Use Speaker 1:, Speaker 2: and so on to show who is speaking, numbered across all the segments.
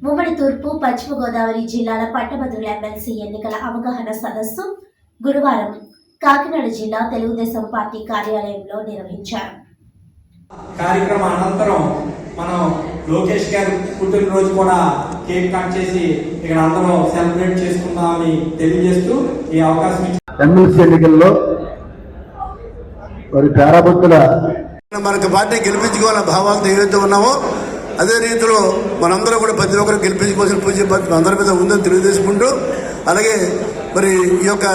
Speaker 1: ఉమ్మడి తూర్పు పశ్చిమ గోదావరి జిల్లాల పట్టభద్రుల ఎమ్మెల్సీ ఎన్నికల అవగాహన సదస్సు గురువారం కాకినాడ జిల్లా తెలుగుదేశం పార్టీ కార్యాలయంలో నిర్వహించారు.
Speaker 2: కార్యక్రమం అనంతరం మనం లోకేష్ గారి పుట్టినరోజు కూడా కేక్ కట్ చేసి ఇక్కడ అందరం సెలబ్రేట్ చేసుకుందామని తెలియజేస్తూ ఈ అవకాశం
Speaker 3: ఎమ్మెల్సీ ఎన్నికల్లో మరి పేరాబుద్ధుల
Speaker 4: మనకు పార్టీ గెలిపించుకోవాలన్న భావాలతో ఏదైతే ఉన్నామో అదే రీతిలో మనందరం కూడా ప్రతి ఒక్కరు గెలిపించుకోవాల్సిన పూజ అందరి మీద ఉందని తెలియజేసుకుంటూ అలాగే మరి ఈ యొక్క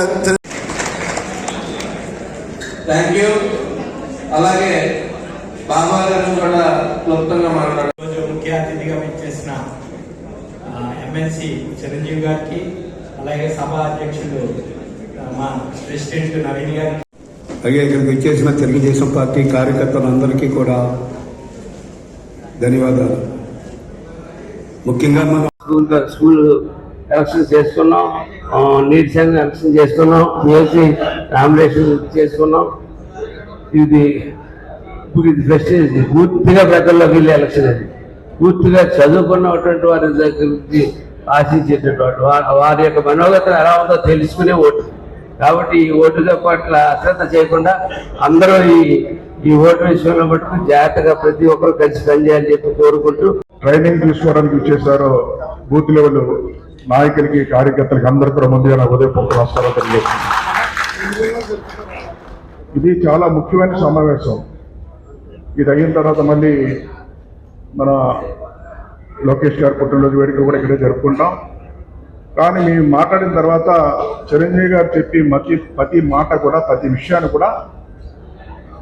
Speaker 5: థ్యాంక్ యూ అలాగే బాబా గారు కూడా క్లుప్తంగా మాట్లాడారు.
Speaker 2: రోజు ముఖ్య అతిథిగా చేసిన ఎమ్మెల్సీ చిరంజీవి గారికి అలాగే సభ అధ్యక్షుడు ఆ, మా ప్రెసిడెంట్ నవీన్ గారికి.
Speaker 6: అలాగే ఇక్కడికి వచ్చేసిన తెలుగుదేశం పార్టీ కార్యకర్తలందరికీ కూడా ధన్యవాదాలు. ముఖ్యంగా మనం
Speaker 7: స్కూల్ స్కూల్ ఎలక్షన్ చేసుకున్నాం నీట్ సెంటర్ ఎలక్షన్ చేసుకున్నాం పిఎస్సి నామినేషన్ చేసుకున్నాం ఇది ఇప్పుడు ఇది ప్రెస్టేజ్ పూర్తిగా ప్రజల్లోకి వెళ్ళే ఎలక్షన్ అది. పూర్తిగా చదువుకున్నటువంటి వారి దగ్గర నుంచి ఆశించేటటువంటి వా- వారి యొక్క మనోగతం ఎలా ఉందో తెలుసుకునే ఓటు. కాబట్టి ఈ ఓటు పట్ల అశ్రద్ధ చేయకుండా అందరూ ఈ ఈ ఓటు విషయంలో మటుకు జాగ్రత్తగా ప్రతి ఒక్కరు కలిసి పనిచేయాలని చెప్పి కోరుకుంటూ
Speaker 3: ట్రైనింగ్ తీసుకోవడానికి ఇచ్చేసారో బూత్ లెవెల్ నాయకులకి కార్యకర్తలకి అందరూ కూడా ముందుగా నా ఉదయపూర్వక నమస్కారాలు తెలియజేస్తున్నాను. ఇది చాలా ముఖ్యమైన సమావేశం. ఇది అయిన తర్వాత మళ్ళీ మన లోకేష్ గారి పుట్టినరోజు వేడుక కూడా ఇక్కడే జరుపుకుంటాం. కానీ మేము మాట్లాడిన తర్వాత చిరంజీవి గారు చెప్పి ప్రతి ప్రతి మాట కూడా ప్రతి విషయాన్ని కూడా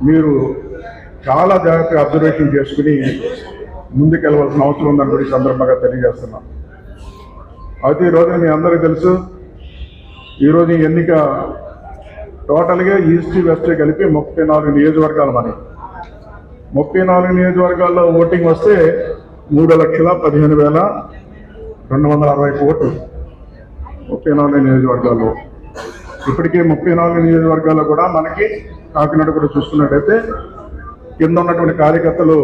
Speaker 3: మీరు చాలా జాగ్రత్తగా అబ్జర్వేషన్ చేసుకుని ముందుకెళ్ళవలసిన అవసరం ఉందని కూడా ఈ సందర్భంగా తెలియజేస్తున్నాం. అయితే ఈరోజు మీ అందరికీ తెలుసు ఈరోజు ఈ ఎన్నిక టోటల్గా ఈస్ట్ వెస్ట్ కలిపి ముప్పై నాలుగు నియోజకవర్గాలు మనకి ముప్పై నాలుగు నియోజకవర్గాల్లో ఓటింగ్ వస్తే మూడు లక్షల పదిహేను వేల రెండు వందల అరవై కోట్లు ముప్పై నాలుగు నియోజకవర్గాల్లో. ఇప్పటికే ముప్పై నాలుగు నియోజకవర్గాల్లో కూడా మనకి కాకినాడ కూడా చూసుకున్నట్టయితే కింద ఉన్నటువంటి కార్యకర్తలు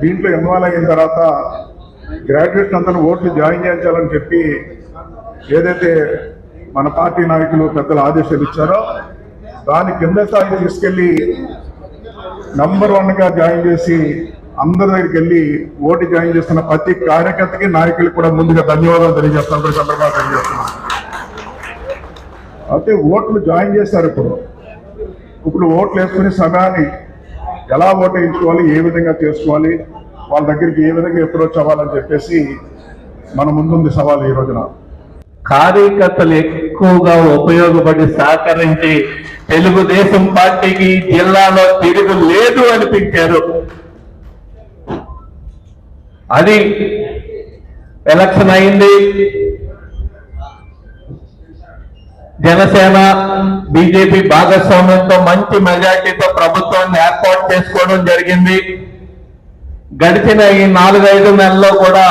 Speaker 3: దీంట్లో ఇన్వాల్వ్ అయిన తర్వాత గ్రాడ్యుయేట్స్ అందరూ ఓట్లు జాయిన్ చేయించాలని చెప్పి ఏదైతే మన పార్టీ నాయకులు పెద్దలు ఆదేశాలు ఇచ్చారో దాని కింద స్థాయికి తీసుకెళ్ళి నంబర్ వన్గా జాయిన్ చేసి అందరి దగ్గరికి వెళ్ళి ఓటు జాయిన్ చేస్తున్న ప్రతి కార్యకర్తకి నాయకులకు కూడా ముందుగా ధన్యవాదాలు తెలియజేస్తాను. ప్రతి సందర్భంగా తెలియజేస్తున్నాను అయితే ఓట్లు జాయిన్ చేశారు ఇప్పుడు. ఇప్పుడు ఓట్లు వేసుకునే సమయాన్ని ఎలా ఓటు వేయించుకోవాలి ఏ విధంగా చేసుకోవాలి వాళ్ళ దగ్గరికి ఏ విధంగా అప్రోచ్ అవ్వాలని చెప్పేసి మన ముందుంది సవాల్ ఈ రోజున.
Speaker 7: కార్యకర్తలు ఎక్కువగా ఉపయోగపడి సహకరించి తెలుగుదేశం పార్టీకి జిల్లాలో తిరుగు లేదు అనిపించారు. అది ఎలక్షన్ అయింది. జనసేన బీజేపీ భాగస్వామ్యంతో మంచి మెజార్టీతో ప్రభుత్వాన్ని ఏర్పాటు చేసుకోవడం జరిగింది. గడిచిన ఈ నాలుగైదు నెలల్లో కూడా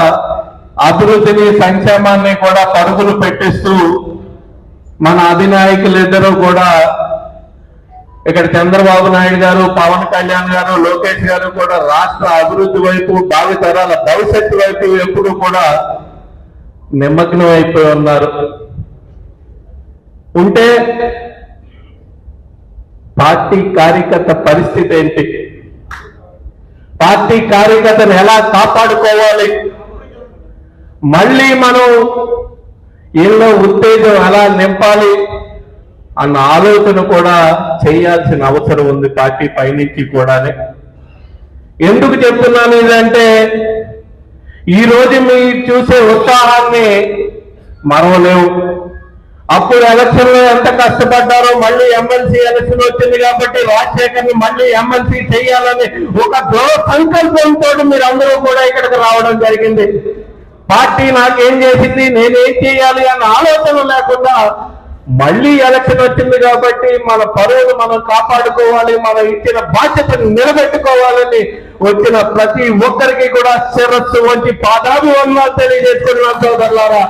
Speaker 7: అభివృద్ధిని సంక్షేమాన్ని కూడా పరుగులు పెట్టిస్తూ మన అధినాయకులిద్దరూ కూడా ఇక్కడ చంద్రబాబు నాయుడు గారు పవన్ కళ్యాణ్ గారు లోకేష్ గారు కూడా రాష్ట్ర అభివృద్ధి వైపు భావితరాల భవిష్యత్తు వైపు ఎప్పుడు కూడా నిమగ్నం అయిపోయి ఉన్నారు. ఉంటే పార్టీ కార్యకర్త పరిస్థితి ఏంటి? పార్టీ కార్యకర్తను ఎలా కాపాడుకోవాలి? మళ్ళీ మనం ఎన్నో ఉత్తేజం ఎలా నింపాలి? అన్న ఆలోచన కూడా చేయాల్సిన అవసరం ఉంది పార్టీ పైనుంచి కూడానే. ఎందుకు చెప్తున్నాను ఇదంటే ఈ రోజు మీరు చూసే ఉత్సాహాన్ని మరవలేవు. అప్పుడు ఎలక్షన్లో ఎంత కష్టపడ్డారో మళ్ళీ ఎమ్మెల్సీ ఎలక్షన్ వచ్చింది కాబట్టి రాజశేఖర్ని మళ్ళీ ఎమ్మెల్సీ చేయాలని ఒక దృఢ సంకల్పంతో మీరు అందరూ కూడా ఇక్కడికి రావడం జరిగింది. పార్టీ నాకేం చేసింది? నేనేం చేయాలి అన్న ఆలోచన లేకుండా మళ్ళీ ఎలక్షన్ వచ్చింది కాబట్టి మన పరువును మనం కాపాడుకోవాలి మనం ఇచ్చిన బాధ్యతను నిలబెట్టుకోవాలని వచ్చిన ప్రతి ఒక్కరికి కూడా శిరస్సు వంటి పాదాభి వల్ల సోదరులారా.